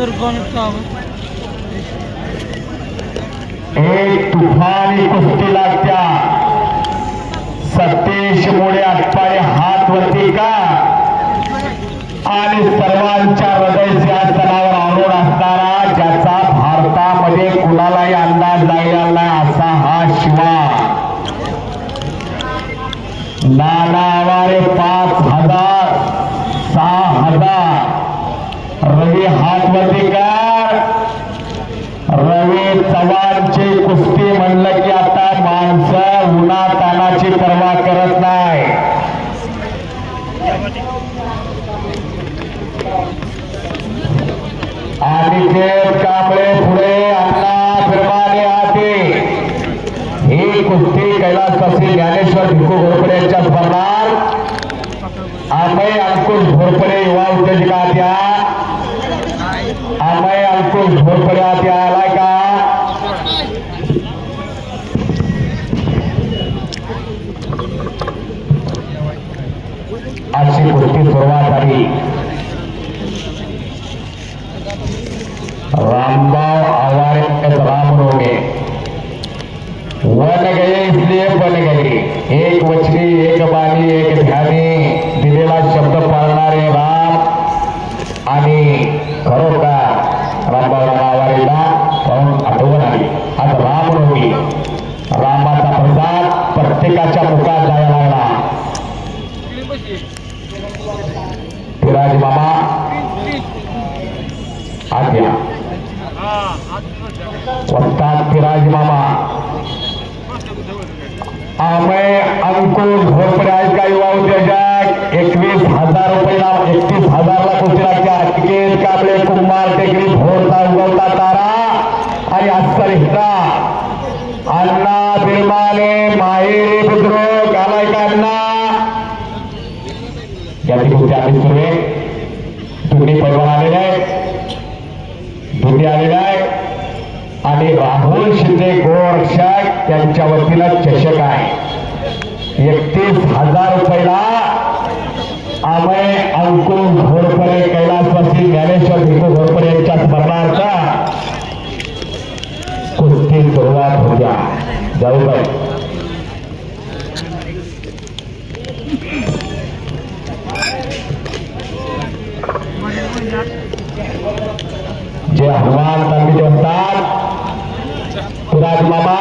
Sir एक तुफानी कुस्ती लागत्या. सतीश मोडे आटपाळे हात वरती का? आणि सर्वांच्या हृदय सिंहासनावर आणून असणारा ज्याचा भारतामध्ये कुणालाही अंदाज लागलेला नाही असा हा शिवा. नाना वारे पाच हजार सहा हजार रवी हातवरती कर रवी चव्हाणची कुस्ती म्हणलं की आता माणसं उन्हा तानाची पर्वा करत नाही. अनिकेत कांबळे पुढे अण्णा फिरमाने आते ही कुस्ती कैलासवासी ज्ञानेश्वर भिकू घोरपडे यांच्या स्पर्धात अमय अंकुश घोरपडे अशी कुस्ती सुरुवात झाली. रामबाव आवारे राम रोगे वन गए इसलिए बन गए एक वचनी, एक बाणी, एक ध्यानी. दिलेला शब्द पाळणारे राम आणि खरोखर विराज मामा आज्ञा वस्ताद विराज मामा अमय अंकुश घोरपडे आहेत का युवा उद्योजक. एकवीस हजार रुपये एकतीस हजारला कुस्तीला तिकीट काबळे कुंभार टेकडी भोरता उगवता तारा आणि अस्कर हिरा याची कुस्ती आम्ही दोन्ही पैलवान आलेले आहेत. दोन्ही आलेले आहेत. आणि राहुल शिंदे गोरक्षक त्यांच्या वतीला चषक आहे. एकतीस हजार रुपयाला अमय अंकुर घोरपडे कैलासवासी ज्ञानेश्वर भिकू घोरपडे यांच्या स्मरणार्थ कुस्ती सुरुवात होत्या जाऊबाई जे हनुमान मंदिर असतात सुराज मामा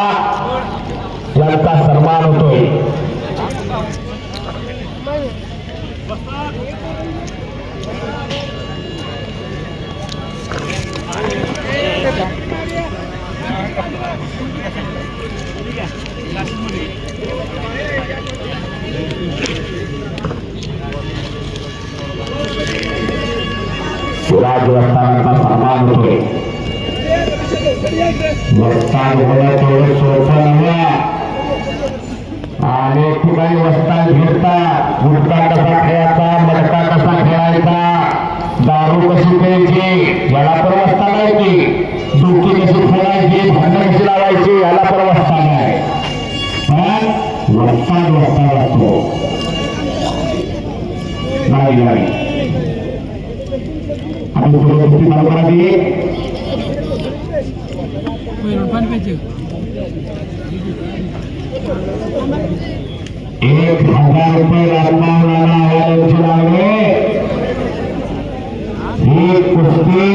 सुराज वस्तांचा सन्मान होतोय वस्तान होणं तेवढं सोपं नव्हे अनेक ठिकाणी वस्तान घेतात. गुटखा कसा खेळायचा मडका कसा खेळायचा दारू कशी प्यायची याला पण वस्ता आहे की. कशी खेळायची भांडण कशी लावायची याला पण वस्ता नाही पण वस्तान वस्ता असतो. नाही नाही आणि पुढे कुस्ती चालू करावी पण पाहिजे एक हजार रुपये रकमावणारा आयोजन लागले ही कुस्ती